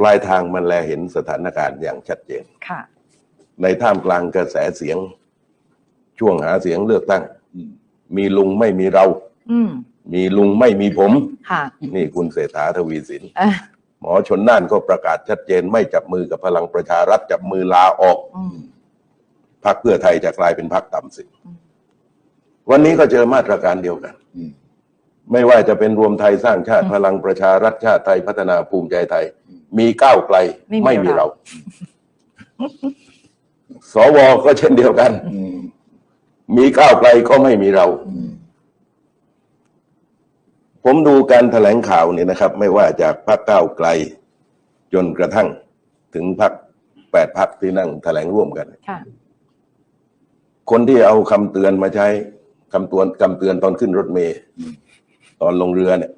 ปลายทางมันแลเห็นสถานการณ์อย่างชัดเจน ค่ะ ในท่ามกลางกระแสเสียง ช่วงหาเสียงเลือกตั้งอืมมีลุงไม่มีเรา อืม มีลุงไม่มีผม ค่ะนี่คุณเศรษฐาทวีสิน เอ่อหมอชนน่านก็ประกาศชัดเจน ไม่จับมือกับพลังประชารัฐจับมือลาออก อืม พรรคเพื่อไทยจะกลายเป็นพรรคต่ำสิอืม วันนี้ก็เจอมาตรการเดียวกัน อืม ไม่ว่าจะเป็นรวมไทยสร้างชาติพลังประชารัฐชาติไทยพัฒนาภูมิใจไทยมี ก้าวไกลไม่มีไม่มีเราเรา สวก็เช่นเดียวกันอืมมีก้าวไกลก็ไม่มีเราอืมผมดูการแถลงข่าวเนี่ยนะครับ ไม่ว่าจากพรรคก้าวไกล จนกระทั่งถึงพรรคแปดพรรคที่นั่งแถลงร่วมกันค่ะคนที่เอาคำเตือนมาใช้คำเตือนคำเตือนตอนขึ้นรถเมล์ตอนลงเรือเนี่ย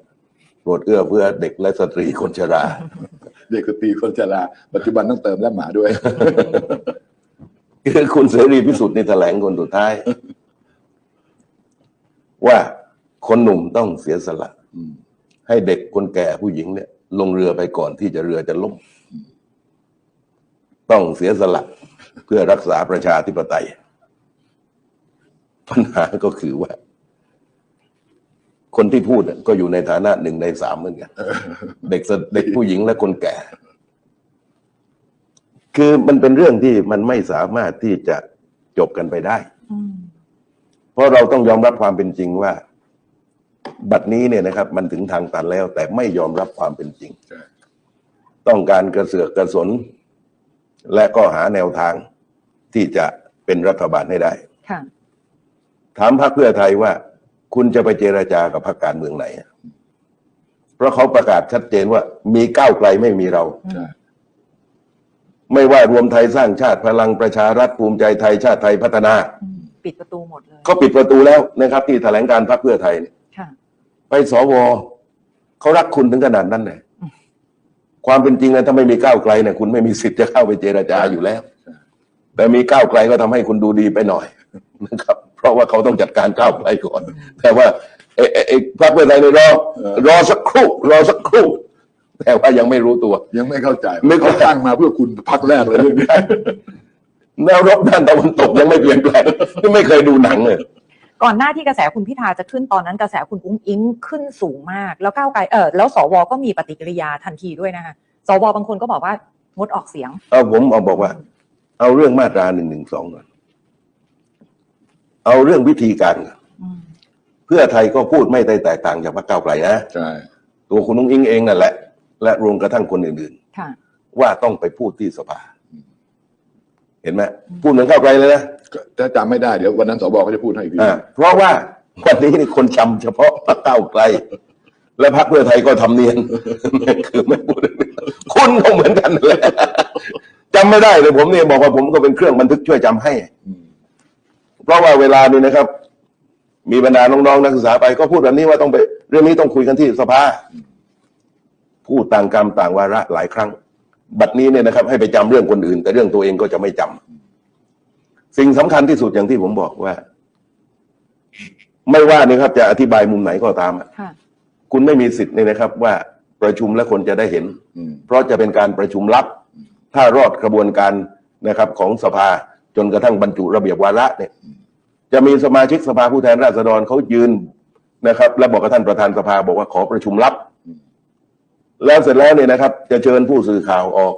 โปรดเอื้อเพื่อเด็กและสตรีคนชรา เด็กกตีคนชรา ปัจจุบันต้องเติมและหมาด้วยคือคุณเสรีพิสุทธิ์ในแถลงคนสุดท้าย ว่าคนหนุ่มต้องเสียสละอืมให้เด็กคนแก่ผู้หญิงเนี่ย ลงเรือไปก่อนที่จะเรือจะล่ม ต้องเสียสละเพื่อรักษาประชาธิปไตย ปัญหาก็คือว่า คนที่พูดน่ะก็อยู่ในฐานะหนึ่งในสามเหมือนกันเด็กสเด็กผู้หญิงและคนแก่ คือมันเป็นเรื่องที่มันไม่สามารถที่จะจบกันไปได้อืมเพราะเราต้องยอมรับความเป็นจริงว่า บัดนี้เนี่ยนะครับ มันถึงทางตันแล้ว แต่ไม่ยอมรับความเป็นจริงใช่ต้องการกระเสือกกระสน และก็หาแนวทางที่จะเป็นรัฐบาลให้ได้ค่ะถามพรรคเพื่อไทยว่า คุณจะไปเจราจากับพรรคการเมืองไหนอะเพราะเขาประกาศชัดเจนว่า มีก้าวไกลไม่มีเราใช่ไม่ว่ารวมไทยสร้างชาติพลังประชารัฐภูมิใจไทยชาติไทยพัฒนาอืมปิดประตูหมดเลยเขาปิดประตูแล้วนะครับ ที่แถลงการพรรคเพื่อไทยเนี่ยค่ะไปสวเขารักคุณถึงขนาดนั้นเลยอืมความเป็นจริงนะถ้าไม่มีก้าวไกลเนี่ยคุณไม่มีสิทธิ์จะเข้าไปเจราจาอยู่แล้ว แต่มีก้าวไกลก็ทำให้คุณดูดีไปหน่อยนะครับ เพราะว่าเขาต้องจัดการก้าวไกลก่อน แต่ว่าเอ้เอ้เอ้พรรคเพื่อไทยเนี่ยรอรอสักครู่รอสักครู่ แต่ว่ายังไม่รู้ตัว ยังไม่เข้าใจไม่เข้าเขาใจตั้งมาเพื่อคุณพักแรกเลยเรื่องนี้แนวรบด้านตะวันตกยังไม่เปลี่ยนแปลงนี่ไม่เคยดูหนังเลยก่อนหน้าที่กระแสคุณพิธาจะขึ้นตอนนั้นกระแสคุณอุ้งอิงขึ้นสูงมาก แล้วก้าวไกลเออแล้วสวก็มีปฏิกิริยาทันทีด้วยนะคะสวบางคนก็บอกว่างดออกเสียง เอาผมเอาบอกว่า เอาเรื่องมาตราหนึ่งหนึ่งสองก่อน เอาเรื่องวิธีการก่อนอืมเพื่อไทยก็พูดไม่ได้แตกต่างจากพรรคก้าวไกลนะใช่ตัวคุณนุ้งอิงเองนั่นแหละ และรวมกระทั่งคนอื่นค่ะ ๆ ว่าต้องไปพูดที่สภา เห็นไหมพูดเหมือนก้าวไกลเลยนะก็ถ้าจำไม่ได้เดี๋ยววันนั้นสบเขาจะพูดให้อีกทีอ่าเพราะว่าวันนี้นี่คนจำเฉพาะพรรคก้าวไกล และพรรคเพื่อไทยก็ทำเนียน คือไม่พูดคุณก็เหมือนกันนั่นแหละจำไม่ได้เลยผมเนี่ยบอกว่าผมก็เป็นเครื่องบันทึกช่วยจำให้ อืม เพราะว่าเวลานี้นะครับ มีบรรดาน้องๆนักศึกษาไปก็พูดแบบนี้ว่าต้องไป เรื่องนี้ต้องคุยกันที่สภาพูดต่างกรรมต่างวาระหลายครั้ง บัดนี้เนี่ยนะครับ ให้ไปจำเรื่องคนอื่น แต่เรื่องตัวเองก็จะไม่จำสิ่งสำคัญที่สุดอย่างที่ผมบอกว่า ไม่ว่านี่ครับ จะอธิบายมุมไหนก็ตามอะค่ะคุณไม่มีสิทธิ์เนี่ยนะครับ ว่าประชุมและคนจะได้เห็นอืมเพราะจะเป็นการประชุมลับ ถ้ารอดกระบวนการนะครับของสภา จนกระทั่งบรรจุระเบียบวาระเนี่ย จะมีสมาชิกสภาผู้แทนราษฎรเขายืนนะครับ และบอกกับท่านประธานสภาบอกว่าขอประชุมลับ แล้วเสร็จแล้วเนี่ยนะครับ จะเชิญผู้สื่อข่าวออก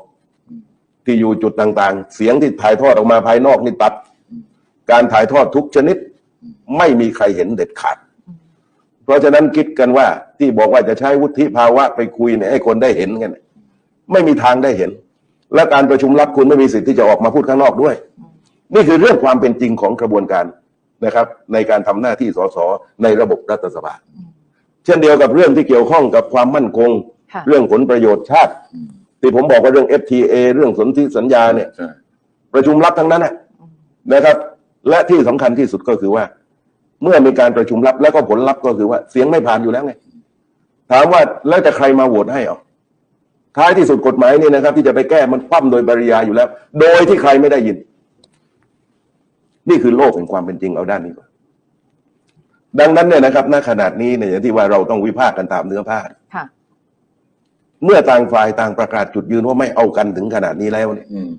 ที่อยู่จุดต่างๆ เสียงที่ถ่ายทอดออกมาภายนอกนี่ตัด การถ่ายทอดทุกชนิด ไม่มีใครเห็นเด็ดขาด เพราะฉะนั้นคิดกันว่าที่บอกว่าจะใช้วุฒิภาวะไปคุยเนี่ยให้คนได้เห็นกันไม่มีทางได้เห็น และการประชุมลับคุณไม่มีสิทธิ์ที่จะออกมาพูดข้างนอกด้วย นี่คือเรื่องความเป็นจริงของกระบวนการนะครับ ในการทำหน้าที่สสในระบบรัฐสภาอืมเช่นเดียวกับเรื่องที่เกี่ยวข้องกับความมั่นคงค่ะเรื่องผลประโยชน์ชาติอืมที่ผมบอกว่าเรื่อง FTA เรื่องสนธิสัญญาเนี่ยใช่ประชุมลับทั้งนั้นนะอืมนะครับ และที่สำคัญที่สุดก็คือว่า เมื่อมีการประชุมลับแล้วก็ผลลัพธ์ก็คือว่าเสียงไม่ผ่านอยู่แล้วไงถามว่าแล้วจะใครมาโหวตให้เอ่ท้ายที่สุดกฎหมายนี่นะครับ ที่จะไปแก้มันคว่ำโดยปริยายอยู่แล้ว โดยที่ใครไม่ได้ยิน นี่คือโลกแห่งความเป็นจริงเอาด้านนี้ก่อนดังนั้นเนี่ยนะครับณขนาดนี้เนี่ยอย่างที่ว่าเราต้องวิพากษ์กันตามเนื้อผ้าค่ะเมื่อต่างฝ่ายต่างประกาศจุดยืนว่าไม่เอากันถึงขนาดนี้แล้วเนี่ยอืม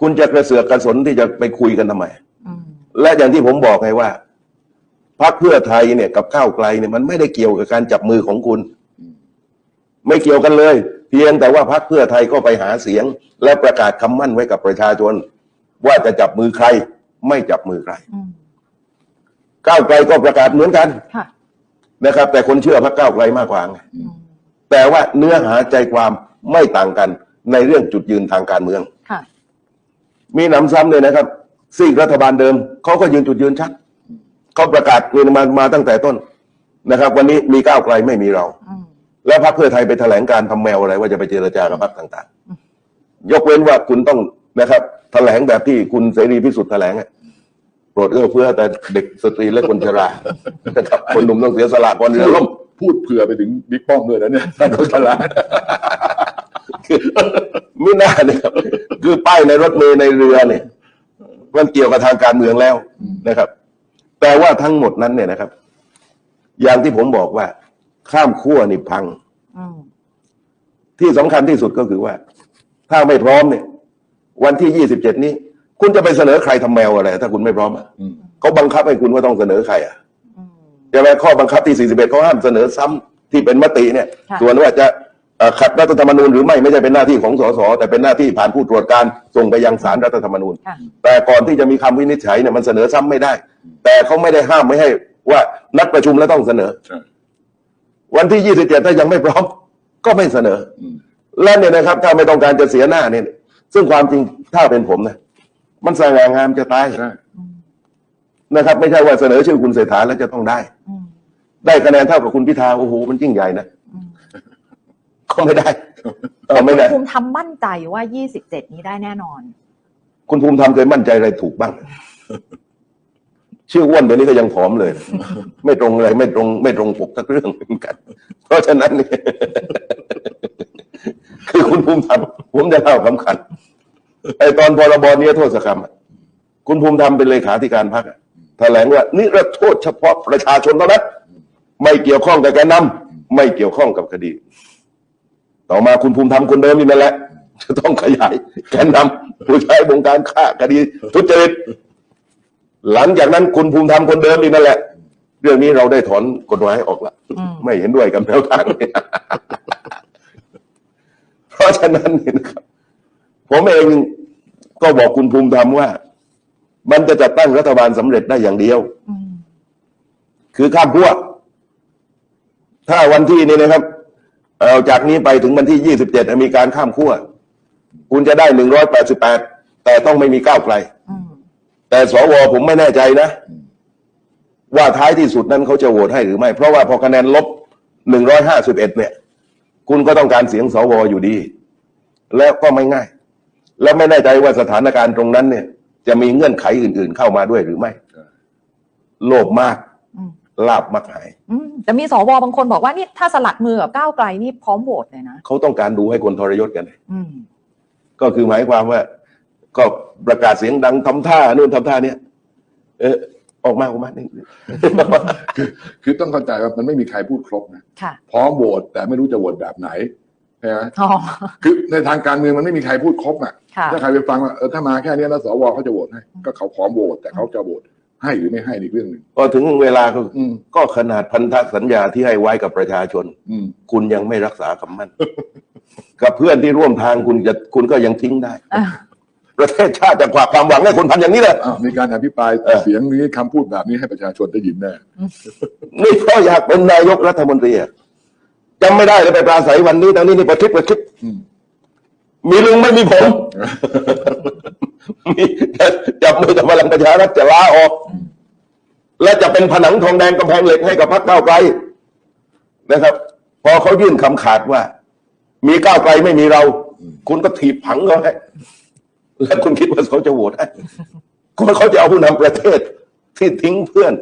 คุณจะกระเสือกกระสนที่จะไปคุยกันทำไมอืมและอย่างที่ผมบอกไงว่าพรรคเพื่อไทยเนี่ยกับก้าวไกลเนี่ยมันไม่ได้เกี่ยวกับการจับมือของคุณอืมไม่เกี่ยวกันเลย เพียงแต่ว่าพรรคเพื่อไทยก็ไปหาเสียง และประกาศคำมั่นไว้กับประชาชน ว่าจะจับมือใคร ไม่จับมือใครอืมก้าวไกลก็ประกาศเหมือนกันค่ะนะครับ แต่คนเชื่อพรรคก้าวไกลมากกว่าไงอืมแต่ว่าเนื้อหาใจความไม่ต่างกันในเรื่องจุดยืนทางการเมืองค่ะมีหนำซ้ำเลยนะครับซีกรัฐบาลเดิมเขาก็ยืนจุดยืนชัดเขาประกาศเงินมามาตั้งแต่ต้นนะครับ วันนี้มีก้าวไกลไม่มีเราอืมแล้วพรรคเพื่อไทยไปแถลงการทำแมวอะไรว่าจะไปเจรจากับพรรคต่างอืมๆยกเว้นว่าคุณต้องนะครับ แถลงแบบที่คุณเสรีพิสุทธิ์แถลงอะโปรดเอื้อเฟื้อแต่เด็กสตรีและคนชรานะครับคนหนุ่มต้องเสียสละก่อนเรือล่มพูดเผื่อไปถึงบิ๊กป้อมด้วยนะเนี่ยท่านรัฐบาลคือไม่น่าเนี่ยครับคือป้ายในรถเมล์ในเรือเนี่ย มันเกี่ยวกับทางการเมืองแล้วนะครับ แต่ว่าทั้งหมดนั้นเนี่ยนะครับ อย่างที่ผมบอกว่า ข้ามขั้วนี่พังอืมที่สำคัญที่สุดก็คือว่า ถ้าไม่พร้อมเนี่ย วันที่ยี่สิบเจ็ดนี้ คุณจะไปเสนอใครทำแมวอะไร ถ้าคุณไม่พร้อมอะอืมเขาบังคับให้คุณว่าต้องเสนอใครอะอืมใช่ไหมข้อบังคับที่41เขาห้ามเสนอซ้ำที่เป็นมติเนี่ยค่ะส่วนว่าจะเอ่อขัดรัฐธรรมนูญหรือไม่ไม่ใช่เป็นหน้าที่ของสสแต่เป็นหน้าที่ผ่านผู้ตรวจการส่งไปยังศาลรัฐธรรมนูญค่ะแต่ก่อนที่จะมีคำวินิจฉัยเนี่ยมันเสนอซ้ำไม่ได้ แต่เขาไม่ได้ห้ามไม่ให้ว่านัดประชุมแล้วต้องเสนอใช่วันที่27ถ้ายังไม่พร้อม ก็ไม่เสนออืมและเนี่ยนะครับ ถ้าไม่ต้องการจะเสียหน้าเนี่ย ซึ่งความจริงถ้าเป็นผมนะมันสง่างามจะตายใช่อืมนะครับ ไม่ใช่ว่าเสนอชื่อคุณเศรษฐาแล้วจะต้องได้อืมได้คะแนนเท่ากับคุณพิธาโอ้โหมันยิ่งใหญ่นะอืมก็ไม่ได้เออไม่ได้ภูมิธรรมมั่นใจว่า 27 นี้ได้แน่นอน คุณภูมิธรรมเคยมั่นใจอะไรถูกบ้างชื่ออ้วนเดี๋ยวนี้ก็ยังผอมเลย ไม่ตรงเลย ไม่ตรง ไม่ตรงปกสักเรื่องเหมือนกัน เพราะฉะนั้นเนี่ย คือคุณภูมิธรรมผมจะเล่าสำคัญไอตอนพรบนี้โทษกรรมอะคุณภูมิธรรมเป็นเลขาธิการพรรคอะแถลงว่านี่ระโทษเฉพาะประชาชนเท่านั้นไม่เกี่ยวข้องกับแกนนำไม่เกี่ยวข้องกับคดี ต่อมาคุณภูมิธรรมคนเดิมนี่นั่นแหละ จะต้องขยายแกนนำผู้ใช้บงการฆ่าคดีทุจริตหลังจากนั้นคุณภูมิธรรมคนเดิมนี่นั่นแหละ เรื่องนี้เราได้ถอนกฎหมายออกแล้วอืมไม่เห็นด้วยกับแนวทางนี้ เพราะฉะนั้นเนี่ยนะครับ ผมเองก็บอกคุณภูมิธรรมว่า มันจะจัดตั้งรัฐบาลสำเร็จได้อย่างเดียว คือข้ามขั้วถ้าวันที่นี้นะครับเอาจากนี้ไปถึงวันที่27มีการข้ามขั้วคุณจะได้188แปดสิบแปดแต่ต้องไม่มีก้าวไกลแต่สวผมไม่แน่ใจนะ ว่าท้ายที่สุดนั้นเขาจะโหวตให้หรือไม่ เพราะว่าพอคะแนนลบ151เนี่ย คุณก็ต้องการเสียงสวอยู่ดี แล้วก็ไม่ง่าย แล้วไม่แน่ใจว่าสถานการณ์ตรงนั้นเนี่ย จะมีเงื่อนไขอื่น ๆ เข้ามาด้วยหรือไม่ใช่โลภมากอืมลาบมักหายอืมแต่มีสวบางคนบอกว่านี่ถ้าสลัดมือกับก้าวไกลนี่พร้อมโหวตเลยนะเขาต้องการดูให้คนทรยศกันอืมก็คือหมายความว่า ก็ประกาศเสียงดังทำท่านู่นทำท่าเนี้ยเออ ออกมาออกมานี่คือคือต้องเข้าใจว่ามันไม่มีใครพูดครบนะค่ะ พร้อมโหวตแต่ไม่รู้จะโหวตแบบไหนใช่ไหมอ๋อ คือในทางการเมืองมันไม่มีใครพูดครบอะค่ะ ถ้าใครไปฟังว่าเออถ้ามาแค่เนี้ยแล้วสวเขาจะโหวตให้ก็เขาพร้อมโหวตแต่เขาจะโหวตให้หรือไม่ให้นี่เรื่องหนึ่งพอถึงเวลาก็อืมก็ขนาดพันธสัญญาที่ให้ไว้กับประชาชน อืม คุณยังไม่รักษาคำมั่น กับเพื่อนที่ร่วมทางคุณจะคุณก็ยังทิ้งได้อะ ประเทศชาติจะฝากความหวังให้คนทำอย่างนี้เลยอ้าวมีการอภิปรายเออเสียงนี้คำพูดแบบนี้ให้ประชาชนได้ยินแน่นี่เพราะอยากเป็นนายกรัฐมนตรีอะจำไม่ได้เลยไปปราศัยวันนี้ตอนนี้นี่ประทิบประทิบอืมมีลุงไม่มีผมมีจับมือกับพลังประชารัฐจะลาออก และจะเป็นผนังทองแดงกำแพงเหล็กให้กับพรรคก้าวไกลนะครับ พอเขายื่นคำขาดว่า มีก้าวไกลไม่มีเรา คุณก็ถีบผังเขาให้ แล้วคุณคิดว่าเขาจะโหวตให้ก็เขาจะเอาผู้นำประเทศ ที่ทิ้งเพื่อน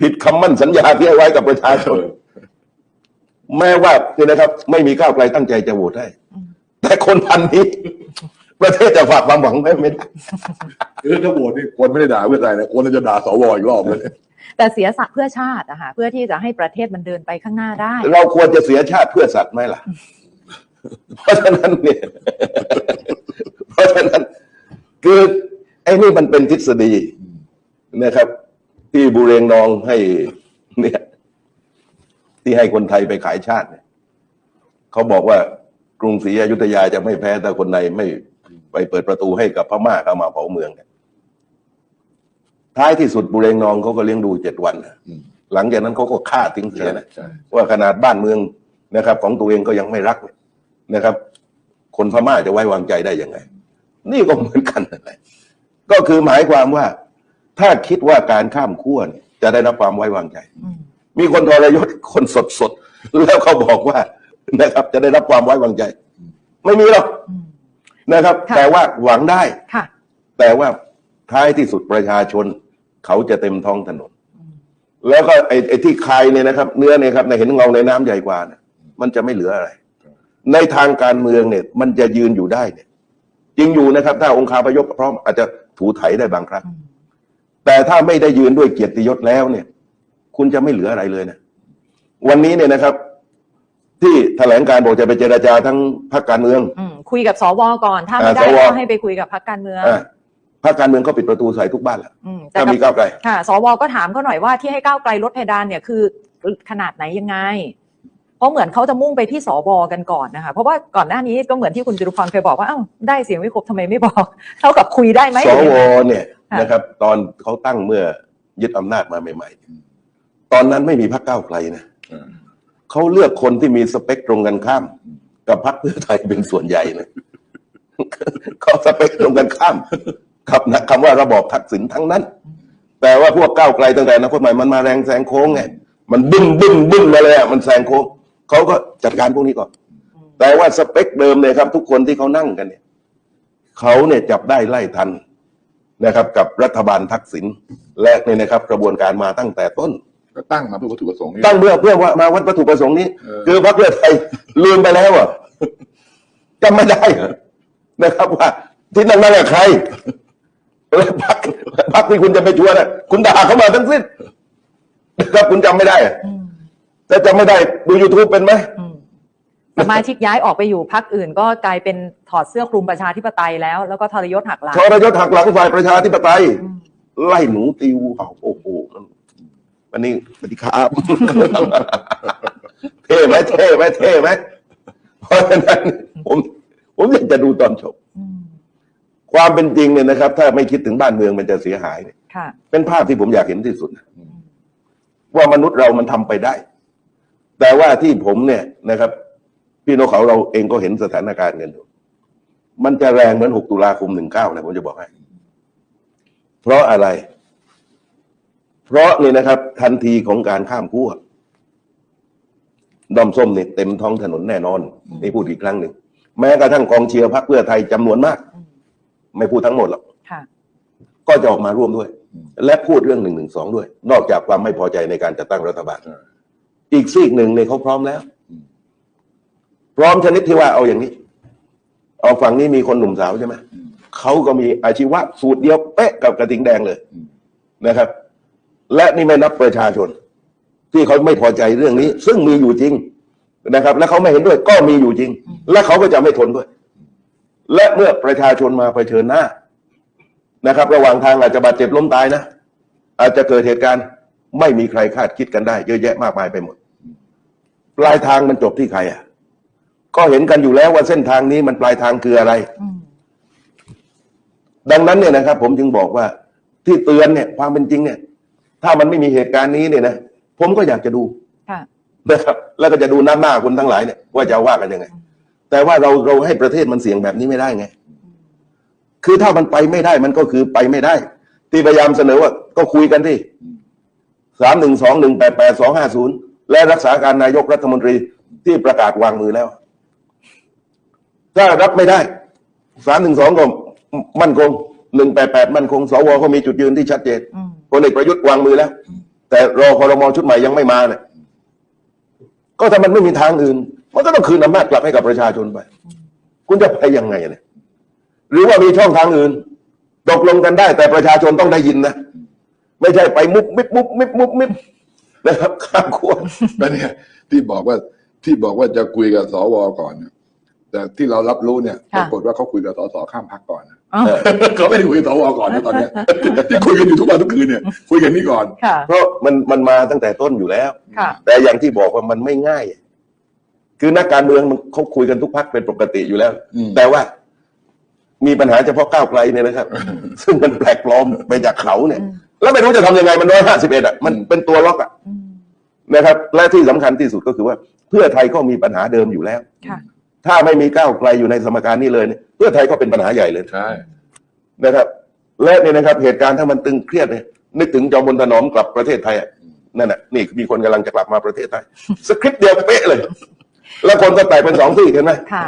ผิดคำมั่นสัญญาที่ให้ไว้กับประชาชนแม้ว่าเนี่ยนะครับ ไม่มีก้าวไกลตั้งใจจะโหวตให้แต่คนพันนี้ ประเทศจะฝากความหวังไว้ไม่ได้เออถ้าโหวตนี่คนไม่ได้ด่าเพื่ออะไรนะคนจะด่าสวอีกรอบเลยแต่เสียสัตว์เพื่อชาตินะคะเพื่อที่จะให้ประเทศมันเดินไปข้างหน้าได้ เราควรจะเสียชาติเพื่อสัตว์ไหมล่ะ เพราะฉะนั้นเนี่ย เพราะฉะนั้น คือไอ้นี่มันเป็นทฤษฎีนะครับ ที่บูเรงนองให้เนี่ยที่ให้คนไทยไปขายชาติเนี่ยเขาบอกว่ากรุงศรีอยุธยาจะไม่แพ้ถ้าคนในไม่ไปเปิดประตูให้กับพม่าเข้ามาเผาเมืองเนี่ยท้ายที่สุดบูเรงนองเขาก็เลี้ยงดูเจ็ดวันนะอืมหลังจากนั้นเขาก็ฆ่าทิ้งเสียใช่นะใช่ว่าขนาดบ้านเมืองนะครับ ของตัวเองก็ยังไม่รักเนี่ยนะครับ คนพม่าจะไว้วางใจได้ยังไง นี่ก็เหมือนกันนั่นแหละก็คือหมายความว่า ถ้าคิดว่าการข้ามขั้วเนี่ยจะได้รับความไว้วางใจอืมมีคนทรยศคนสดสดๆแล้วเขาบอกว่านะครับ จะได้รับความไว้วางใจ ไม่มีหรอกอืมนะครับค่ะแต่ว่าหวังได้ค่ะแต่ว่าท้ายที่สุดประชาชน เขาจะเต็มท้องถนนอืมแล้วก็ไอ้ไอ้ที่คายเนี่ยนะครับ เนื้อเนี่ยครับในเห็นเงาในน้ำใหญ่กว่าเนี่ยมันจะไม่เหลืออะไร ในทางการเมืองเนี่ย มันจะยืนอยู่ได้เนี่ย จริงอยู่นะครับ ถ้าองค์คาพยพพร้อมอาจจะถูไถได้บางครั้งอืมแต่ถ้าไม่ได้ยืนด้วยเกียรติยศแล้วเนี่ย คุณจะไม่เหลืออะไรเลยนะ วันนี้เนี่ยนะครับ ที่แถลงการบอกจะไปเจราจาทั้งพรรคการเมืองอืมคุยกับสวก่อน ถ้าไม่ได้อ่าสวก็ให้ไปคุยกับพรรคการเมืองอะพรรคการเมืองก็ปิดประตูใส่ทุกบ้านแล้วอืมแต่ถ้ากับมีก้าวไกลค่ะ สวก็ถามเขาหน่อยว่าที่ให้ก้าวไกลลดเพดานเนี่ยคือขนาดไหนยังไง เพราะเหมือนเขาจะมุ่งไปที่สวกันก่อนนะคะเพราะว่าก่อนหน้านี้ก็เหมือนที่คุณจตุพรเคยบอกว่าอ้าวได้เสียงไม่ครบทำไมไม่บอกเท่ากับคุยได้ไหมสหรือวยังไงเนี่ยค่ะนะครับตอนเขาตั้งเมื่อยึดอำนาจมาใหม่ ๆ ตอนนั้นไม่มีพรรคก้าวไกลนะเออเขาเลือกคนที่มีสเปคตรงกันข้าม กับพรรคเพื่อไทยเป็นส่วนใหญ่นะเขาสเปคตรงกันข้ามกับนะคำว่าระบอบทักษิณทั้งนั้น แต่ว่าพวกก้าวไกลตั้งแต่อนะคนใหม่มันมาแรงแซงโค้งไงมันบึ้มบึ้มบึ้มมาเลยอะมันแซงโค้ง เขาก็จัดการพวกนี้ก่อน แต่ว่าสเปคเดิมเนี่ยครับ ทุกคนที่เขานั่งกันเนี่ยเขาเนี่ยจับได้ไล่ทันนะครับ กับรัฐบาลทักษิณและเนี่ยนะครับ กระบวนการมาตั้งแต่ต้น ก็ตั้งมาเพื่อวัตถุประสงค์นี่ตั้งเพื่อเพื่อว่ามาวัดวัตถุประสงค์นี้ เออ คือพรรคเพื่อไทยลืมไปแล้วอะจำไม่ได้เหรอนะครับว่า ที่นั่งนั่งกับใครแล้วพรรคพรรคที่คุณจะไปชวนอะคุณด่าเขามาทั้งสิ้นนะครับคุณจำไม่ได้อะ อืม แต่จำไม่ได้ดู YouTube เป็นไหมอืมสมาชิกย้ายออกไปอยู่พรรคอื่น ก็กลายเป็นถอดเสื้อคลุมประชาธิปไตยแล้ว แล้วก็ทรยศหักหลังทรยศหักหลังฝ่ายประชาธิปไตย อืมไล่หนูตีวูเห่าโอ้โหมันวันนี้สวัสดีครับ เท่ไหมเท่ไหมเท่ไหมเพราะฉะนั้นผมผมอยากจะดูตอนจบอืมความเป็นจริงเนี่ยนะครับ ถ้าไม่คิดถึงบ้านเมืองมันจะเสียหายเนี่ยค่ะ เป็นภาพที่ผมอยากเห็นที่สุดนะว่ามนุษย์เรามันทำไปได้ แต่ว่าที่ผมเนี่ยนะครับ พี่นกเขาเราเองก็เห็นสถานการณ์กันอยู่มันจะแรงเหมือน 6 ตุลาคม 19นะผมจะบอกให้ เพราะอะไร เพราะนี่นะครับ ทันทีของการข้ามขั้วดอมส้มเนี่ยเต็มท้องถนนแน่นอนอืมนี่พูดอีกครั้งหนึ่ง แม้กระทั่งกองเชียร์พรรคเพื่อไทยจำนวนมากอืมไม่พูดทั้งหมดหรอกค่ะก็จะออกมาร่วมด้วย และพูดเรื่องหนึ่งหนึ่งสองด้วย นอกจากความไม่พอใจในการจัดตั้งรัฐบาลเอีกซีกหนึ่งเนี่ยเขาพร้อมแล้ว พร้อมชนิดที่ว่าเอาอย่างนี้ เอาฝั่งนี้มีคนหนุ่มสาวใช่ไหมเขาก็มีอาชีวะสูตรเดียวเป๊ะกับกระทิงแดงเลยนะครับ และนี่ไม่นับประชาชน ที่เขาไม่พอใจเรื่องนี้ ซึ่งมีอยู่จริงนะครับ และเขาไม่เห็นด้วยก็มีอยู่จริง และเขาก็จะไม่ทนด้วย และเมื่อประชาชนมาเผชิญหน้านะครับ ระหว่างทางอาจจะบาดเจ็บล้มตายนะอาจจะเกิดเหตุการณ์ไม่มีใครคาดคิดกันได้ เยอะแยะมากมายไปหมด ปลายทางมันจบที่ใครอะ ก็เห็นกันอยู่แล้วว่าเส้นทางนี้มันปลายทางคืออะไรอืมดังนั้นเนี่ยนะครับ ผมจึงบอกว่า ที่เตือนเนี่ย ความเป็นจริงเนี่ย ถ้ามันไม่มีเหตุการณ์นี้เนี่ยนะผมก็อยากจะดูค่ะนะครับ แล้วก็จะดูหน้าหน้าคนทั้งหลายเนี่ยว่าจะว่ากันยังไง แต่ว่าเราเราให้ประเทศมันเสี่ยงแบบนี้ไม่ได้ไง คือถ้ามันไปไม่ได้มันก็คือไปไม่ได้ ที่พยายามเสนอว่า ก็คุยกันที่สามหนึ่งสองหนึ่งแปดแปดสองห้าศูนย์ และรักษาการนายกรัฐมนตรีที่ประกาศวางมือแล้ว ถ้ารับไม่ได้สามหนึ่งสองก็มั่นคงหนึ่งแปดแปดมั่นคงสวก็มีจุดยืนที่ชัดเจนพลเอกประยุทธ์วางมือแล้ว แต่รอคอรมอชุดใหม่ยังไม่มาเนี่ยก็ถ้ามันไม่มีทางอื่น มันก็ต้องคืนอำนาจกลับให้กับประชาชนไป คุณจะไปยังไงเนี่ยหรือว่ามีช่องทางอื่น ตกลงกันได้ แต่ประชาชนต้องได้ยินนะ ไม่ใช่ไปมุบมิบมุบมิบมุบมิบ นะครับข้ามขั้วแล้วเนี่ยที่บอกว่าที่บอกว่าจะคุยกับสวก่อนเนี่ยแต่ที่เรารับรู้เนี่ยปค่ะรากฏว่าเขาคุยกับสสข้ามพักก่อนนะอ้าวเขาไม่ได้คุยกับสวก่อนนะตอนเนี้ยที่คุยกันอยู่ทุกวันทุกคืนเนี่ยคุยกันนี่ก่อนค่ะเพราะมันมันมาตั้งแต่ต้นอยู่แล้วค่ะแต่อย่างที่บอกว่ามันไม่ง่าย คือนักการเมืองมันเขาคุยกันทุกพักเป็นปกติอยู่แล้วอืมแต่ว่า มีปัญหาเฉพาะก้าวไกลเนี่ยนะครับ ซึ่งมันแปลกปลอมไปจากเขาเนี่ยอืม แล้วไม่รู้จะทำยังไงมันร้อยห้าสิบเอ็ดอะมันเป็นตัวล็อกอะอืมนะครับ และที่สำคัญที่สุดก็คือว่า เพื่อไทยก็มีปัญหาเดิมอยู่แล้ว ค่ะ ถ้าไม่มีก้าวไกลอยู่ในสมการนี้เลยเนี่ยเพื่อไทยก็เป็นปัญหาใหญ่เลย ใช่ นะครับและเนี่ยนะครับเหตุการณ์ถ้ามันตึงเครียดเนี่ยนึกถึงจอมพลถนอมกลับประเทศไทยอะนั่นน่ะนี่มีคนกำลังจะกลับมาประเทศไทย สคริปต์เดียวเป๊ะเลย แล้วคนก็แตกเป็นสองที่เห็นไหม ค่ะ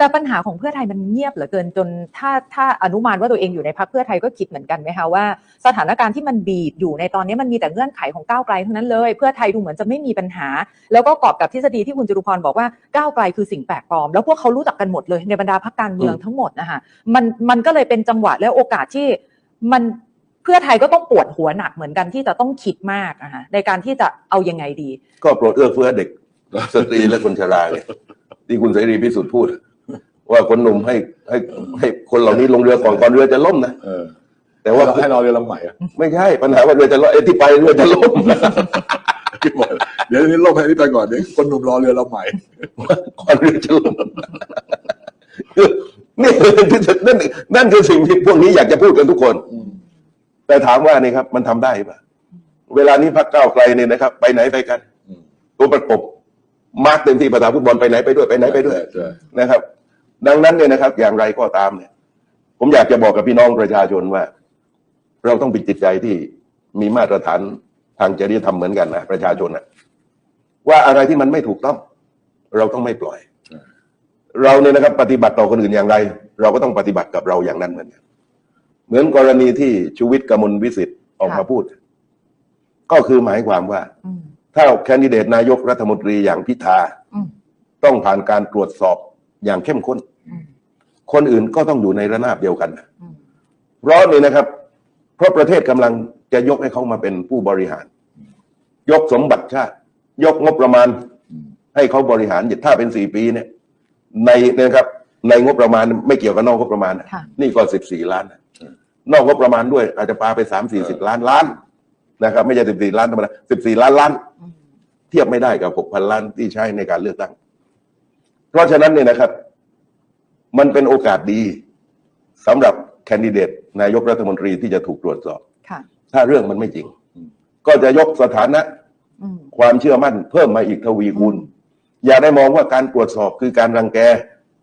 แต่ปัญหาของเพื่อไทยมันเงียบเหลือเกินจนถ้าถ้าอนุมานว่าตัวเองอยู่ในพักเพื่อไทยก็คิดเหมือนกันไหมคะว่า สถานการณ์ที่มันบีบอยู่ในตอนนี้มันมีแต่เงื่อนไขของก้าวไกลเท่านั้นเลย เพื่อไทยดูเหมือนจะไม่มีปัญหา แล้วก็กอบกับทฤษฎีที่คุณจตุพรบอกว่าก้าวไกลคือสิ่งแปลกปลอม แล้วพวกเขารู้จักกันหมดเลยในบรรดาพักการเมืองทั้งหมดนะคะมันมันก็เลยเป็นจังหวะและโอกาสที่มันเพื่อไทยก็ต้องปวดหัวหนักเหมือนกันที่จะต้องคิดมากนะคะในการที่จะเอายังไงดี ก็โปรดเอื้อเฟื้อเด็กสตรีและคนชราไงที่คุณเสรีพิสุทธิ์พูด ว่าคนหนุ่มให้ให้ให้คนเหล่านี้ลงเรือก่อนก่อนเรือจะล่มนะเออแต่ว่าว่าให้เราเรือลำใหม่อะไม่ใช่ปัญหาว่าเรือจะล่มไอ้ที่ไปเรือจะล่มที่บอกเดี๋ยวนี้ลบให้นี่ไปก่อนเดี๋ยวคนหนุ่มรอเรือลำใหม่ก่อนเรือจะล่มนี่คือนั่นนั่นคือสิ่งที่พวกนี้อยากจะพูดกันทุกคนอืมแต่ถามว่านี่ครับ มันทำได้ปะเวลานี้พักก้าวไกลเนี่ยนะครับ ไปไหนไปกันอืมตัวประกบมาร์กเต็มที่ประธานฟุตบอลไปไหนไปด้วยไปไหนไปด้วยใช่นะครับ ดังนั้นเนี่ยนะครับ อย่างไรก็ตามเนี่ย ผมอยากจะบอกกับพี่น้องประชาชนว่า เราต้องเป็นจิตใจที่มีมาตรฐานทางจริยธรรมเหมือนกันนะประชาชนนะว่าอะไรที่มันไม่ถูกต้อง เราต้องไม่ปล่อย เราเนี่ยนะครับ ปฏิบัติต่อคนอื่นอย่างไร เราก็ต้องปฏิบัติกับเราอย่างนั้นเหมือนกันเหมือนกรณีที่ชูวิทย์กมลวิสิทธิ์ออกมาค่ะพูด ก็คือหมายความว่าอืมถ้าแคนดิเดตนายกรัฐมนตรีอย่างพิธาอืมต้องผ่านการตรวจสอบ อย่างเข้มข้นอืมคนอื่นก็ต้องอยู่ในระนาบเดียวกันอืมเพราะนี่นะครับ เพราะประเทศกำลังจะยกให้เขามาเป็นผู้บริหาร ยกสมบัติชาติ ยกงบประมาณอืมให้เขาบริหารถ้าเป็นสี่ปีเนี่ย ในนะครับ ในงบประมาณไม่เกี่ยวกับนอกงบประมาณนะค่ะนี่ก็สิบสี่ล้านนะนอกงบประมาณด้วย อาจจะปาไปสามสี่สิบล้านล้านนะครับ ไม่ใช่สิบสี่ล้านธรรมดาสิบสี่ล้านล้านอืมเทียบไม่ได้กับหกพันล้านที่ใช้ในการเลือกตั้ง เพราะฉะนั้นเนี่ยนะครับ มันเป็นโอกาสดีสำหรับแคนดิเดตนายกรัฐมนตรีที่จะถูกตรวจสอบ ค่ะ ถ้าเรื่องมันไม่จริง ก็จะยกสถานะ อืม ความเชื่อมั่นเพิ่มมาอีกทวีคูณ อย่าได้มองว่าการตรวจสอบคือการรังแก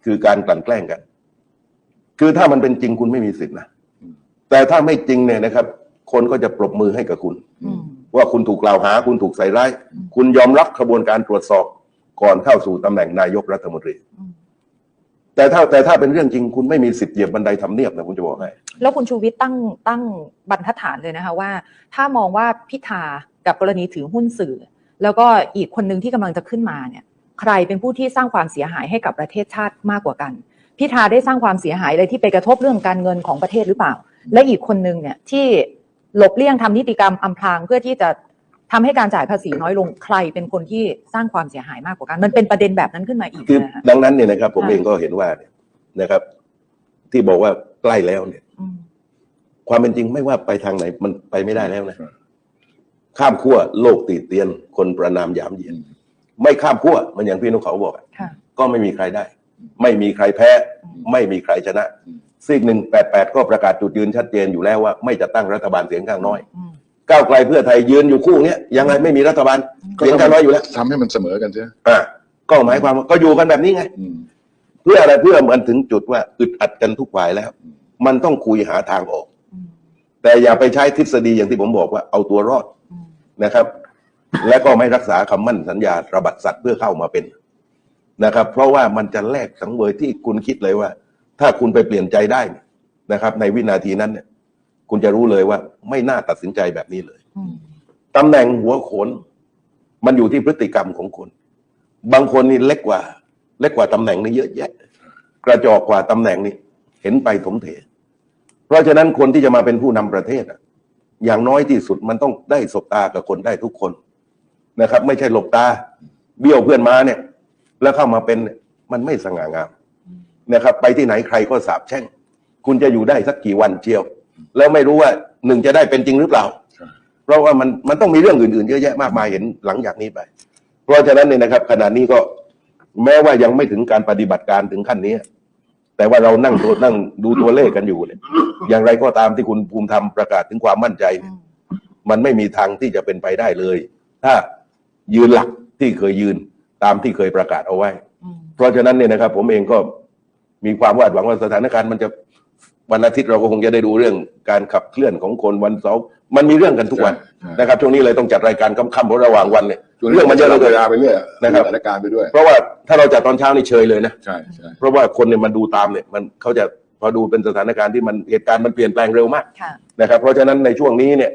คือการกลั่นแกล้งกัน คือถ้ามันเป็นจริงคุณไม่มีสิทธินะ แต่ถ้าไม่จริงเนี่ยนะครับ คนก็จะปรบมือให้กับคุณ อืม ว่าคุณถูกกล่าวหา คุณถูกใส่ร้ายอืมคุณยอมรับกระบวนการตรวจสอบ ก่อนเข้าสู่ตำแหน่งนายกรัฐมนตรี แต่ถ้าแต่ถ้าเป็นเรื่องจริงคุณไม่มีสิทธิ์เหยียบบันไดทำเนียบนะผมจะบอกให้แล้วคุณชูวิทย์ตั้งตั้งบรรทัดฐานเลยนะคะว่า ถ้ามองว่าพิธากับกรณีถือหุ้นสื่อ แล้วก็อีกคนหนึ่งที่กำลังจะขึ้นมาเนี่ย ใครเป็นผู้ที่สร้างความเสียหายให้กับประเทศชาติมากกว่ากัน พิธาได้สร้างความเสียหายอะไรที่ไปกระทบเรื่องการเงินของประเทศหรือเปล่า และอีกคนหนึ่งเนี่ยที่หลบเลี่ยงทำนิติกรรมอำพรางเพื่อที่จะ ทำให้การจ่ายภาษีน้อยลงใครเป็นคนที่สร้างความเสียหายมากกว่ากัน มันเป็นประเด็นแบบนั้นขึ้นมาอีกคือนะคะดังนั้นเนี่ยนะครับ ผมค่ะเองก็เห็นว่าเนี่ยนะครับ ที่บอกว่าใกล้แล้วเนี่ย อืมความเป็นจริงไม่ว่าไปทางไหนมันไปไม่ได้แล้วนะข้ามขั้วโลกตีเตียน คนประนามหยามเหยียดไม่ข้ามขั้วมันอย่างพี่นุเขาบอกอะค่ะ ก็ไม่มีใครได้ ไม่มีใครแพ้อืมไม่มีใครชนะซีกหนึ่งแปดแปดก็ประกาศจุดยืนชัดเจนอยู่แล้วว่า ไม่จะตั้งรัฐบาลเสียงข้างน้อย อืม ก้าวไกลเพื่อไทยยืนอยู่คู่เนี้ยยังไงไม่มีรัฐบาลก็เสียงต้องข้างน้อยอยู่แล้วทำให้มันเสมอกันใช่ไหมอะก็หมายความว่าก็อยู่กันแบบนี้ไง อืม เพื่ออะไรเพื่อมันถึงจุดว่าอึดอัดกันทุกฝ่ายแล้ว มันต้องคุยหาทางออกอืมแต่อย่าไปใช้ทฤษฎีอย่างที่ผมบอกว่าเอาตัวรอดอืมนะครับ และก็ไม่รักษาคำมั่นสัญญาระบัดสัตว์เพื่อเข้ามาเป็นนะครับ เพราะว่ามันจะแลกสังเวยที่คุณคิดเลยว่า ถ้าคุณไปเปลี่ยนใจได้เนี่ยนะครับ ในวินาทีนั้นเนี่ย คุณจะรู้เลยว่า ไม่น่าตัดสินใจแบบนี้เลยอืมตำแหน่งหัวโขน มันอยู่ที่พฤติกรรมของคน บางคนนี่เล็กกว่า เล็กกว่าตำแหน่งนี่เยอะแยะ กระจอกกว่าตำแหน่งนี่เห็นไปถมเถ เพราะฉะนั้นคนที่จะมาเป็นผู้นำประเทศอะอย่างน้อยที่สุดมันต้องได้สบตากับคนได้ทุกคนนะครับ ไม่ใช่หลบตา เบี้ยวเพื่อนมาเนี่ย แล้วเข้ามาเป็นเนี่ยมันไม่สง่างามนะครับ ไปที่ไหนใครก็สาบแช่ง คุณจะอยู่ได้สักกี่วันเชียว แล้วไม่รู้ว่าหนึ่งจะได้เป็นจริงหรือเปล่าใช่เพราะว่ามันมันต้องมีเรื่องอื่นๆเยอะแยะมากมายเห็นหลังจากนี้ไป เพราะฉะนั้นเนี่ยนะครับขณะนี้ก็แม้ว่ายังไม่ถึงการปฏิบัติการถึงขั้นนี้ แต่ว่าเรานั่งตัวนั่งดูตัวเลขกันอยู่เนี่ยอย่างไรก็ตามที่คุณภูมิธรรมประกาศถึงความมั่นใจเนี่ยมันไม่มีทางที่จะเป็นไปได้เลย ถ้ายืนหลักที่เคยยืนตามที่เคยประกาศเอาไว้อืมเพราะฉะนั้นเนี่ยนะครับ ผมเองก็มีความวาดหวังว่าสถานการณ์มันจะ วันอาทิตย์เราก็คงจะได้ดูเรื่องการขับเคลื่อนของคนวันเสาร์มันมีเรื่องกันทุกวันใช่นะครับช่วงนี้เลยต้องจัดรายการค่ำๆเพราะระหว่างวันเนี่ยช่วงเรื่องมันเยอะเหลย เวลาไปเรื่อยนะครับ สถานการณ์ไปด้วย เพราะว่าถ้าเราจัดตอนเช้านี่เชยเลยนะ ใช่ใช่เพราะว่าคนเนี่ยมันดูตามเนี่ยมันเขาจะพอดูเป็นสถานการณ์ที่มันเหตุการณ์มันเปลี่ยนแปลงเร็วมากค่ะ นะครับเพราะฉะนั้นในช่วงนี้เนี่ย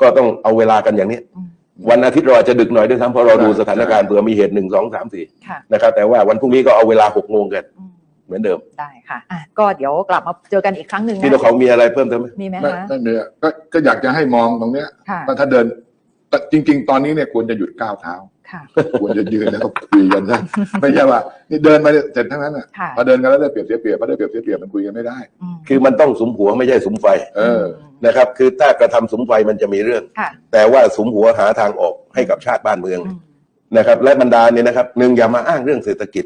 ก็ต้องเอาเวลากันอย่างนี้อืม วันอาทิตย์เราอาจจะดึกหน่อยด้วยซ้ำเพราะเราดูสถานการณ์เผื่อมีเหตุหนึ่งสองสามสี่ค่ะนะครับแต่ว่าวันพรุ่งนี้ก็เอาเวลาหกโมงกัน อืมเห มือนเดิม ได้ค่ะอะ ก็เดี๋ยวกลับมาเจอกันอีกครั้งหนึ่งที่นะเราเขามีอะไรเพิ่มเติมไหมมีไหมไม่คะ ไม่มีอะก็ก็อยากจะให้มองตรงเนี้ยค่ะ ว่าถ้าเดินแต่จริง ๆ ตอนนี้เนี่ยควรจะหยุดก้าวเท้า ค่ะ ควรจะยืนแล้วก็คุยกันซะไม่ใช่ว่านี่เดินมาเนี่ยเสร็จทั้งนั้นอะค่ะพอเดินกันแล้วได้เปรียบเสียเปรียบพอได้เปรียบเสียเปรียบมันคุยกันไม่ได้ มคือมันต้องสุมหัวไม่ใช่สุมไฟเออ นะครับ คือถ้ากระทำสุมไฟมันจะมีเรื่อง ค่ะแต่ว่าสุมหัวหาทางออกให้กับชาติบ้านเมือง อืม นะครับและบรรดาเนี่ยนะครับหนึ่งอย่ามาอ้างเรื่องเศรษฐกิจ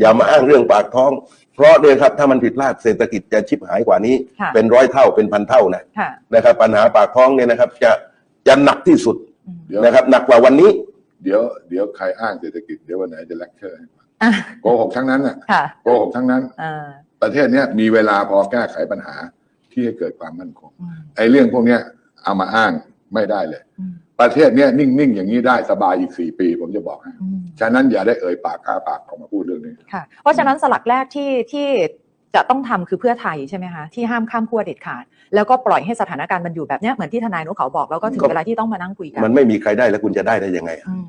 อย่ามาอ้างเรื่องปากท้อง เพราะเนี่ยครับถ้ามันผิดพลาดเศรษฐกิจจะชิบหายกว่านี้ ค่ะเป็นร้อยเท่าเป็นพันเท่านะค่ะ นะครับ ปัญหาปากท้องเนี่ยนะครับ จะจะหนักที่สุดอืมเดี๋ยวนะครับ หนักกว่าวันนี้ เดี๋ยวเดี๋ยวใครอ้างเศรษฐกิจเดี๋ยววันไหนจะเลคเชอร์ให้ฟังอะ โกหกทั้งนั้นอะค่ะโกหกทั้งนั้น อ่าประเทศเนี้ยมีเวลาพอแก้ไขปัญหาที่ให้เกิดความมั่นคงอืมไอ้เรื่องพวกเนี้ยเอามาอ้างไม่ได้เลย อืม ประเทศเนี้ยนิ่ง ๆ อย่างนี้ได้สบายอีกสี่ปี ผมจะบอกให้อืมฉะนั้นอย่าได้เอ่ยปากกล้าปากออกมาพูดเรื่องนี้ ค่ะ เพราะฉะนั้นสลักแรกที่ที่จะต้องทำคือเพื่อไทยใช่ไหมคะที่ห้ามข้ามขั้วเด็ดขาด แล้วก็ปล่อยให้สถานการณ์มันอยู่แบบเนี้ยเหมือนที่ทนายนุเขาบอกแล้วก็ถึงก็ เวลาที่ต้องมานั่งคุยกันมันไม่มีใครได้แล้วคุณจะได้ได้ยังไงอะอืม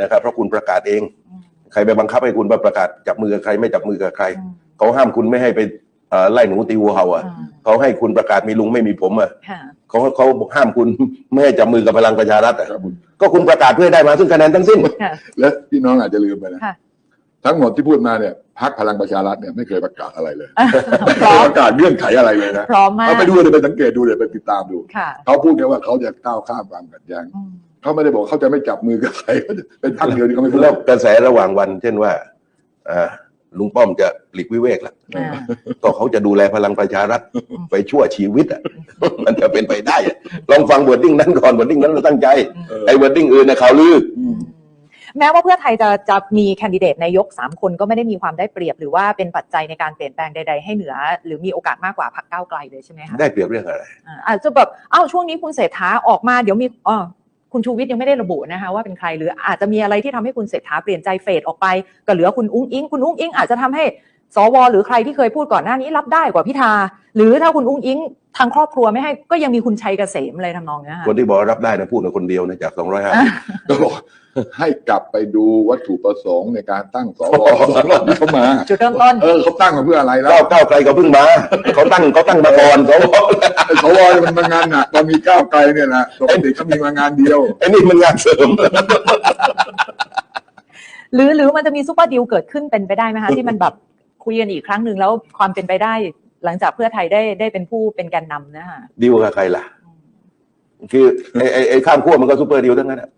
นะครับ เพราะคุณประกาศเอง อืมใครไปบังคับให้คุณว่าประกาศจับมือกับใครไม่จับมือกับใคร อืมเขาห้ามคุณไม่ให้ไปเอ่อไล่หนูตีวัวเห่าอะอืมเขาให้คุณประกาศมีลุงไม่มีผมอะค่ะ เขาเขาบอกห้ามคุณไม่ให้จับมือกับพลังประชารัฐอะครับผมก็คุณประกาศเพื่อให้ได้มาซึ่งคะแนนทั้งสิ้น ค่ะ และพี่น้องอาจจะลืมไปนะค่ะ ทั้งหมดที่พูดมาเนี่ยพักพลังประชารัฐเนี่ยไม่เคยประกาศอะไรเลยไม่พเคร้ยอมประกาศเงื่อนไขอะไรเลยนะพร้อมมากเอาไปดูเลยไปสังเกตดูเลยไปติดตามดูค่ะเขาพูดแค่ว่าเขาจะก้าวข้ามความขัดแย้งอืมเขาไม่ได้บอกเขาจะไม่จับมือกับใครเขาจะเป็นพักเดียวที่เขาไม่พูด แล้วกระแสระหว่างวัน เช่นว่าอ่า ลุงป้อมจะปลีกวิเวกละอ่า ก็เขาจะดูแลพลังประชารัฐไปชั่วชีวิตอะ มันจะเป็นไปได้อะลองฟังบทดิ้งนั้นก่อนบทดิ้งนั้นเราตั้งใจเออไอ้บทดิ้งอื่นนะข่าวลืออืมแม้ว่าเพื่อไทยจะจะมีแคนดิเดตนายกสามคนก็ไม่ได้มีความได้เปรียบ หรือว่าเป็นปัจจัยในการเปลี่ยนแปลงใด ๆ ให้เหนือ หรือมีโอกาสมากกว่าพรรคก้าวไกลเลยใช่ไหมคะได้เปรียบเรื่องอะไร อ่าอาจจะแบบอ้าวช่วงนี้คุณเศรษฐาออกมาเดี๋ยวมีอ๋อ คุณชูวิทย์ยังไม่ได้ระบุนะคะว่าเป็นใครหรืออาจจะมีอะไรที่ทำให้คุณเศรษฐาเปลี่ยนใจเฟดออกไป ก็เหลือคุณอุ้งอิง คุณอุ้งอิงอาจจะทำให้ สวหรือใครที่เคยพูดก่อนหน้านี้รับได้กว่าพิธา หรือถ้าคุณอุ้งอิงทางครอบครัวไม่ให้ก็ยังมีคุณชัยเกษมอะไรทำนองเนี้ยค่ะคนที่บอกรับได้นะพูดกับคนเดียวนะจากสองร้อยห้าก็บอกให้กลับไปดูวัตถุประสงค์ในการตั้งสวสองรอบที่เขามาจุดเริ่มต้นเออเขาตั้งมาเพื่ออะไรแล้วก้าวก้าวไกลก็เพิ่งมาเขาตั้งเขาตั้งมาก่อนเขาไอ้สวเนี่ยมันมางานหนักตอนมีก้าวไกลเนี่ยนะปกติเขามีมางานเดียวไอ้นี่มันงานเสริมหรือหรือมันจะมีซุปเปอร์ดิวเกิดขึ้นเป็นไปได้ไหมคะที่มันแบบ คุยกันอีกครั้งหนึ่งแล้วความเป็นไปได้ หลังจากเพื่อไทยได้ได้เป็นผู้เป็นแกนนำนะคะดีลกับใครล่ะ คือไอ้ไอ้ไอ้ข้ามขั้วมันก็ซูเปอร์ดีลทั้งนั้นอะ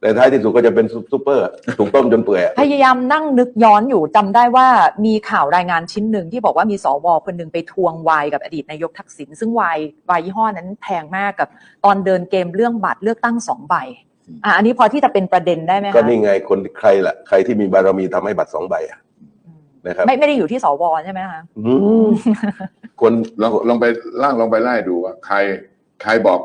แต่ท้ายที่สุดก็จะเป็นซูเปอร์ถูกต้มจนเปื่อยอะพยายามนั่งนึกย้อนอยู่จำได้ว่ามีข่าวรายงานชิ้นหนึ่งที่บอกว่ามีสวคนหนึ่งไปทวงวายกับอดีตนายกทักษิณซึ่งวายวายยี่ห้อนั้นแพงมากกับตอนเดินเกมเรื่องบัตรเลือกตั้งสองใบอะอันนี้พอที่จะเป็นประเด็นได้ไหมคะ ก็นี่ไงคนใครล่ะ ใครที่มีบารมีทำให้บัตรสองใบอะอืม นะครับไม่ไม่ได้อยู่ที่สวใช่ไหมคะอืมคนลองลองไปล่างลองไปไล่ดูว่าใครใครบอก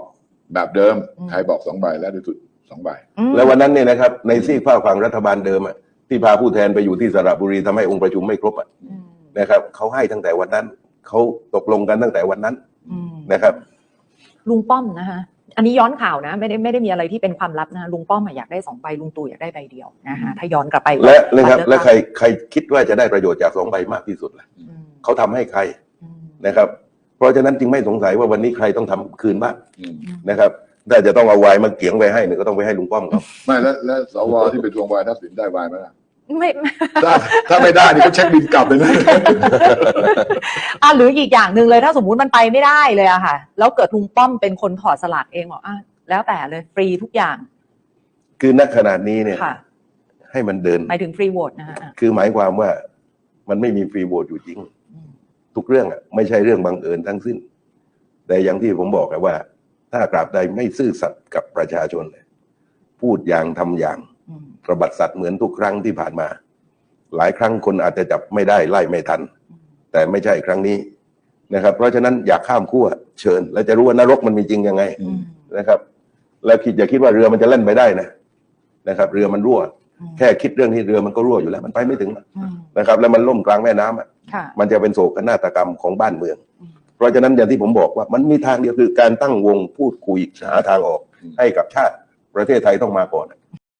แบบเดิมอืมใครบอกสองใบแล้วที่สุดสองใบอืมแล้ววันนั้นเนี่ยนะครับในซีกฝ้ากฝั่งรัฐบาลเดิมอะที่พาผู้แทนไปอยู่ที่สระบุรีทำให้องค์ประชุมไม่ครบอะอืมนะครับเขาให้ตั้งแต่วันนั้นเขาตกลงกันตั้งแต่วันนั้นอืมนะครับ ลุงป้อมนะคะ อันนี้ย้อนข่าวนะ ไม่ได้ไม่ได้มีอะไรที่เป็นความลับนะคะลุงป้อมอะอยากได้สองใบลุงตู่อยากได้ใบเดียวนะคะถ้าย้อนกลับไปและนะครับบัตและใครเลือกใครคิดว่าจะได้ประโยชน์จากสองใบมากที่สุดล่ะตั้งอืมเขาทำให้ใครอืมนะครับ เพราะฉะนั้นจึงไม่สงสัยว่าวันนี้ใครต้องทำคืนบ้างอืมนะครับถ้าจะต้องเอาวายมาเกี่ยงไปให้เนี่ยก็ต้องไปให้ลุงป้อมเขาไม่แล้วแล้วสวที่ไปทวงวายทักษิณได้วายไหมล่ะ ไม่ไม่ถ้าถ้าไม่ได้นี่ก็เช็คบินกลับเลยนะ อะหรืออีกอย่างหนึ่งเลยถ้าสมมุติมันไปไม่ได้เลยอะค่ะ แล้วเกิดลุงป้อมเป็นคนถอดสลักเองบอกอะแล้วแต่เลยฟรีทุกอย่าง คือณขนาดนี้เนี่ยค่ะให้มันเดิน หมายถึงฟรีโหวตนะฮะอะคือหมายความว่ามันไม่มีฟรีโหวตอยู่จริง อืมทุกเรื่องอะไม่ใช่เรื่องบังเอิญทั้งสิ้น แต่อย่างที่ผมบอกกันว่า ถ้ากราบใดไม่ซื่อสัตย์กับประชาชนเลยพูดอย่างทำอย่าง อืมระบัดสัตว์เหมือนทุกครั้งที่ผ่านมา หลายครั้งคนอาจจะจับไม่ได้ไล่ไม่ทัน แต่ไม่ใช่ครั้งนี้นะครับ เพราะฉะนั้นอยากข้ามขั้วเชิญ แล้วจะรู้ว่านรกมันมีจริงยังไงอืมนะครับ แล้วคิดอย่าคิดว่าเรือมันจะเล่นไปได้นะนะครับ เรือมันรั่วอืมแค่คิดเรื่องนี้เรือมันก็รั่วอยู่แล้ว มันไปไม่ถึงอืมนะครับ แล้วมันล่มกลางแม่น้ำอะค่ะมันจะเป็นโศกนาฏกรรมของบ้านเมืองอืมเพราะฉะนั้นอย่างที่ผมบอกว่ามันมีทางเดียวคือการตั้งวงพูดคุยหาทางออกอืมให้กับชาติประเทศไทยต้องมาก่อน